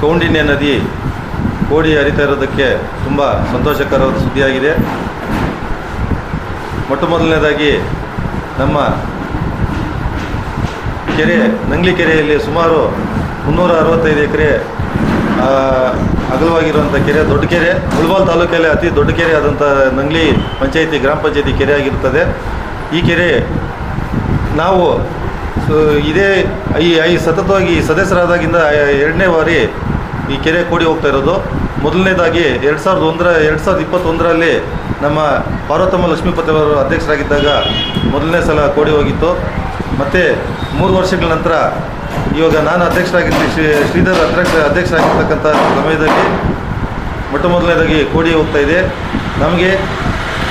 ಕೌಂಡಿನ್ಯ ನದಿ ಕೋಡಿ ಹರಿತಾ ಇರೋದಕ್ಕೆ ತುಂಬ ಸಂತೋಷಕರವಾದ ಸುದ್ದಿಯಾಗಿದೆ. ಮೊಟ್ಟ ಮೊದಲನೇದಾಗಿ ನಮ್ಮ ಕೆರೆ, ನಂಗ್ಲಿ ಕೆರೆಯಲ್ಲಿ ಸುಮಾರು ಮುನ್ನೂರ ಅರವತ್ತೈದು ಎಕರೆ ಅಗಲವಾಗಿರುವಂಥ ಕೆರೆ, ದೊಡ್ಡ ಕೆರೆ. ಮುಳಬಾಲ್ ತಾಲೂಕಲ್ಲಿ ಅತಿ ದೊಡ್ಡ ಕೆರೆ ಆದಂಥ ನಂಗ್ಲಿ ಪಂಚಾಯಿತಿ, ಗ್ರಾಮ ಪಂಚಾಯಿತಿ ಕೆರೆ ಆಗಿರುತ್ತದೆ. ಈ ಕೆರೆ ನಾವು ಸೊ ಇದೇ ಈ ಐ ಸತತವಾಗಿ ಸದಸ್ಯರಾದಾಗಿಂದ ಎರಡನೇ ಬಾರಿ ಈ ಕೆರೆ ಕೋಡಿ ಹೋಗ್ತಾ ಇರೋದು. ಮೊದಲನೇದಾಗಿ ಎರಡು ಸಾವಿರದ ಒಂದರ ಎರಡು ಸಾವಿರದ ಇಪ್ಪತ್ತೊಂದರಲ್ಲಿ ನಮ್ಮ ಪಾರ್ವತಮ್ಮ ಲಕ್ಷ್ಮೀಪತಿ ಅವರು ಅಧ್ಯಕ್ಷರಾಗಿದ್ದಾಗ ಮೊದಲನೇ ಸಲ ಕೋಡಿ ಹೋಗಿತ್ತು. ಮತ್ತು ಮೂರು ವರ್ಷಗಳ ನಂತರ ಇವಾಗ ನಾನು ಅಧ್ಯಕ್ಷರಾಗಿದ್ದ ಶ್ರೀ ಶ್ರೀಧರ್ ಅಧ್ಯಕ್ಷ ಅಧ್ಯಕ್ಷರಾಗಿರ್ತಕ್ಕಂಥ ಸಮಯದಲ್ಲಿ ಮೊಟ್ಟ ಮೊದಲನೇದಾಗಿ ಕೋಡಿ ಹೋಗ್ತಾ ಇದೆ. ನಮಗೆ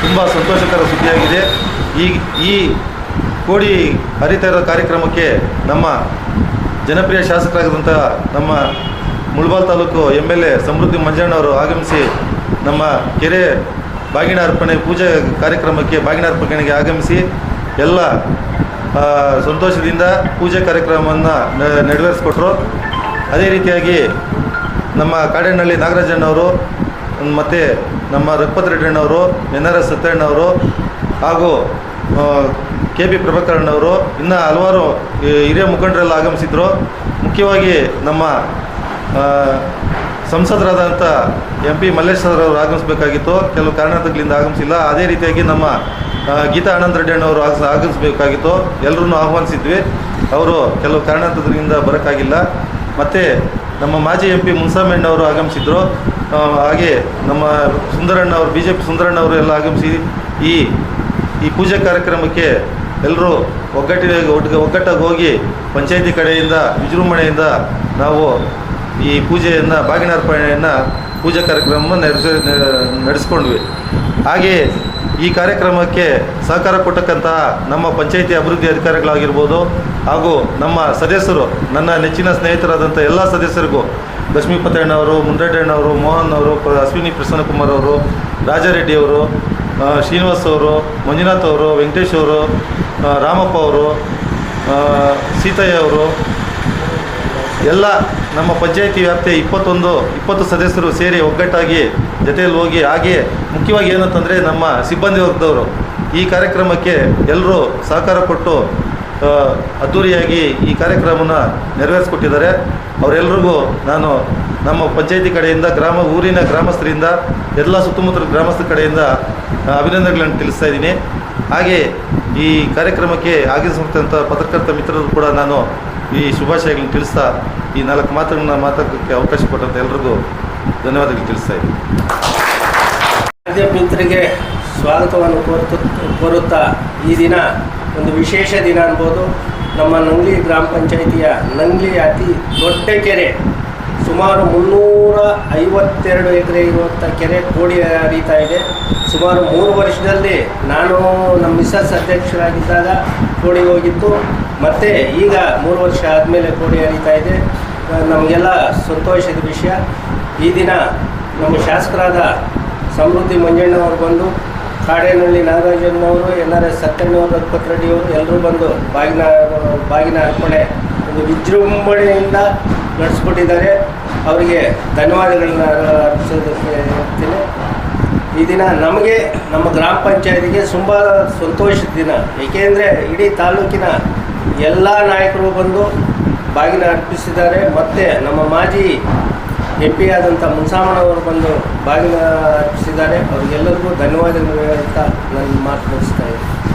ತುಂಬ ಸಂತೋಷಕರ ಸುದ್ದಿಯಾಗಿದೆ. ಈ ಈ ಕೋಡಿ ಹರಿತಾ ಇರೋ ಕಾರ್ಯಕ್ರಮಕ್ಕೆ ನಮ್ಮ ಜನಪ್ರಿಯ ಶಾಸಕರಾಗಿದ್ದಂಥ ನಮ್ಮ ಮುಳ್ಬಾಲ್ ತಾಲೂಕು ಎಂ ಎಲ್ ಎ ಸಮೃದ್ಧಿ ಮಂಜಣ್ಣವರು ಆಗಮಿಸಿ ನಮ್ಮ ಕೆರೆ ಬಾಗಿನ ಅರ್ಪಣೆ ಪೂಜೆ ಕಾರ್ಯಕ್ರಮಕ್ಕೆ ಬಾಗಿನ ಅರ್ಪಣೆಗೆ ಆಗಮಿಸಿ ಎಲ್ಲ ಸಂತೋಷದಿಂದ ಪೂಜೆ ಕಾರ್ಯಕ್ರಮವನ್ನು ನೆರವೇರಿಸ್ಕೊಟ್ರು. ಅದೇ ರೀತಿಯಾಗಿ ನಮ್ಮ ಕಾಡೇನಹಳ್ಳಿ ನಾಗರಾಜಣ್ಣವರು, ಮತ್ತು ನಮ್ಮ ರಘುಪತ್ ರೆಡ್ಡಣ್ಣವರು ಎನ್ ಆರ್ ಎಸ್ ಸತ್ಯಣ್ಣವರು ಹಾಗೂ ಕೆ ಬಿ ಪ್ರಭಾಕರಣ್ಣವರು ಇನ್ನು ಹಲವಾರು ಹಿರಿಯ ಮುಖಂಡರೆಲ್ಲ ಆಗಮಿಸಿದ್ರು. ಮುಖ್ಯವಾಗಿ ನಮ್ಮ ಸಂಸದರಾದಂಥ ಎಂ ಪಿ ಮಲ್ಲೇಶ್ವರ ಅವರು ಆಗಮಿಸಬೇಕಾಗಿತ್ತು. ಕೆಲವು ಕಾರಣಗಳಿಂದ ಆಗಮಿಸಿಲ್ಲ. ಅದೇ ರೀತಿಯಾಗಿ ನಮ್ಮ ಗೀತಾ ಆನಂದ ರೆಡ್ಡಿ ಅಣ್ಣವರು ಆಗಮಿಸಬೇಕಾಗಿತ್ತು. ಎಲ್ಲರೂ ಆಹ್ವಾನಿಸಿದ್ವಿ. ಅವರು ಕೆಲವು ಕಾರಣದಿಂದ ಬರೋಕ್ಕಾಗಿಲ್ಲ. ಮತ್ತು ನಮ್ಮ ಮಾಜಿ ಎಂ ಪಿ ಮುನ್ಸಾಮಣ್ಣವರು ಆಗಮಿಸಿದ್ರು. ಹಾಗೆ ನಮ್ಮ ಸುಂದರಣ್ಣ ಅವರು, ಬಿ ಜೆ ಪಿ ಸುಂದರಣ್ಣ ಅವರು ಎಲ್ಲ ಆಗಮಿಸಿ ಈ ಈ ಪೂಜೆ ಕಾರ್ಯಕ್ರಮಕ್ಕೆ ಎಲ್ಲರೂ ಒಗ್ಗಟ್ಟಿಗೆ ಒಟ್ಟಿಗೆ ಒಗ್ಗಟ್ಟಾಗಿ ಹೋಗಿ ಪಂಚಾಯಿತಿ ಕಡೆಯಿಂದ ವಿಜೃಂಭಣೆಯಿಂದ ನಾವು ಈ ಪೂಜೆಯನ್ನು ಬಾಗಿನಾರ್ಪಣೆಯನ್ನು ಪೂಜಾ ಕಾರ್ಯಕ್ರಮವನ್ನು ನಡೆಸ ನಡೆಸ್ಕೊಂಡ್ವಿ. ಹಾಗೆಯೇ ಈ ಕಾರ್ಯಕ್ರಮಕ್ಕೆ ಸಹಕಾರ ಕೊಟ್ಟಕ್ಕಂತಹ ನಮ್ಮ ಪಂಚಾಯಿತಿ ಅಭಿವೃದ್ಧಿ ಅಧಿಕಾರಿಗಳಾಗಿರ್ಬೋದು ಹಾಗೂ ನಮ್ಮ ಸದಸ್ಯರು ನನ್ನ ನೆಚ್ಚಿನ ಸ್ನೇಹಿತರಾದಂಥ ಎಲ್ಲ ಸದಸ್ಯರಿಗೂ ಲಕ್ಷ್ಮೀಪತಣ್ಣವರು ಮುಂಡ್ರೆಡ್ಡಣ್ಣವರು ಮೋಹನ್ ಅವರು ಅಶ್ವಿನಿ ಪ್ರಸನ್ನಕುಮಾರ್ ಅವರು ರಾಜಾರೆಡ್ಡಿ ಅವರು ಆ, ಶ್ರೀನಿವಾಸ್ ಅವರು, ಮಂಜುನಾಥ್ ಅವರು, ವೆಂಕಟೇಶ್ ಅವರು ರಾಮಪ್ಪ ಅವರು ಸೀತಯ್ಯ ಅವರು, ಎಲ್ಲ ನಮ್ಮ ಪಂಚಾಯಿತಿ ವ್ಯಾಪ್ತಿಯ ಇಪ್ಪತ್ತೊಂದು, ಇಪ್ಪತ್ತು ಸದಸ್ಯರು ಸೇರಿ ಒಗ್ಗಟ್ಟಾಗಿ ಜೊತೆಯಲ್ಲಿ ಹೋಗಿ ಹಾಗೆ ಮುಖ್ಯವಾಗಿ ಏನಂತಂದರೆ ನಮ್ಮ ಸಿಬ್ಬಂದಿ ವರ್ಗದವರು ಈ ಕಾರ್ಯಕ್ರಮಕ್ಕೆ ಎಲ್ಲರೂ ಸಹಕಾರ ಕೊಟ್ಟು ಅದ್ಧೂರಿಯಾಗಿ ಈ ಕಾರ್ಯಕ್ರಮನ ನೆರವೇರಿಸ್ಕೊಟ್ಟಿದ್ದಾರೆ. ಅವರೆಲ್ಲರಿಗೂ ನಾನು ನಮ್ಮ ಪಂಚಾಯಿತಿ ಕಡೆಯಿಂದ, ಗ್ರಾಮ, ಊರಿನ ಗ್ರಾಮಸ್ಥರಿಂದ, ಎಲ್ಲ ಸುತ್ತಮುತ್ತಲ ಗ್ರಾಮಸ್ಥರ ಕಡೆಯಿಂದ ಅಭಿನಂದನೆಗಳನ್ನು ತಿಳಿಸ್ತಾ ಇದ್ದೀನಿ. ಹಾಗೆ ಈ ಕಾರ್ಯಕ್ರಮಕ್ಕೆ ಆಗಮಿಸಿದಂಥ ಪತ್ರಕರ್ತ ಮಿತ್ರರು ಕೂಡ ನಾನು ಈ ಶುಭಾಶಯಗಳನ್ನು ತಿಳಿಸ್ತಾ, ಈ ನಾಲ್ಕು ಮಾತುಗಳನ್ನ ಮಾತಾಡೋಕ್ಕೆ ಅವಕಾಶ ಕೊಟ್ಟಂತ ಎಲ್ರಿಗೂ ಧನ್ಯವಾದಗಳು ತಿಳಿಸ್ತಾ ಇದ್ದೀನಿ. ರಾಜ್ಯ ಮಿತ್ರರಿಗೆ ಸ್ವಾಗತವನ್ನು ಕೋರುತ್ತ ಕೋರುತ್ತಾ ಈ ದಿನ ಒಂದು ವಿಶೇಷ ದಿನ ಅನ್ಬೋದು. ನಮ್ಮ ನಂಗ್ಲಿ ಗ್ರಾಮ ಪಂಚಾಯಿತಿಯ ನಂಗ್ಲಿ ಅತಿ ದೊಡ್ಡ ಕೆರೆ, ಸುಮಾರು ಮುನ್ನೂರ ಐವತ್ತೆರಡು ಎಕರೆ ಇರುವಂಥ ಕೆರೆ ಕೋಡಿ ಹರಿತಾ ಇದೆ. ಸುಮಾರು ಮೂರು ವರ್ಷದಲ್ಲಿ ನಾನು ನಮ್ಮ ಮಿಸಸ್ ಅಧ್ಯಕ್ಷರಾಗಿದ್ದಾಗ ಕೋಡಿ ಹೋಗಿತ್ತು. ಮತ್ತು ಈಗ ಮೂರು ವರ್ಷ ಆದಮೇಲೆ ಕೋಡಿ ಹರಿತಾ ಇದೆ. ನಮಗೆಲ್ಲ ಸಂತೋಷದ ವಿಷಯ. ಈ ದಿನ ನಮ್ಮ ಶಾಸಕರಾದ ಸಮೃದ್ಧಿ ಮಂಜಣ್ಣವರು ಬಂದು ಕಾಡೇನಹಳ್ಳಿ ನಾಗರಾಜನವರು, ಎನ್ ಆರ್ ಎಸ್ ಸತ್ಯಣ್ಣವರು ರೆಡ್ಡಿಯವರು ಎಲ್ಲರೂ ಬಂದು ಬಾಗಿನ ಬಾಗಿನ ಅರ್ಪಣೆ, ಒಂದು ವಿಜೃಂಭಣೆಯಿಂದ ನಡೆಸ್ಕೊಟ್ಟಿದ್ದಾರೆ ಅವರಿಗೆ ಧನ್ಯವಾದಗಳನ್ನ ಅರ್ಪಿಸೋದಕ್ಕೆ ಹೇಳ್ತೀನಿ. ಈ ದಿನ ನಮಗೆ, ನಮ್ಮ ಗ್ರಾಮ ಪಂಚಾಯತಿಗೆ ತುಂಬ ಸಂತೋಷದ ದಿನ. ಏಕೆಂದರೆ ಇಡೀ ತಾಲೂಕಿನ ಎಲ್ಲ ನಾಯಕರು ಬಂದು ಬಾಗಿನ ಅರ್ಪಿಸಿದ್ದಾರೆ. ಮತ್ತು ನಮ್ಮ ಮಾಜಿ ಎಂ ಪಿ ಆದಂಥ ಬಂದು ಬಾಗಿಲು ಅರ್ಪಿಸಿದ್ದಾರೆ ಅವರಿಗೆಲ್ಲರಿಗೂ ಧನ್ಯವಾದಗಳು ಅಂತ ನನ್ನ ಮಾತು ಮುಗಿಸ್ತಾ ಇದ್ದೀನಿ.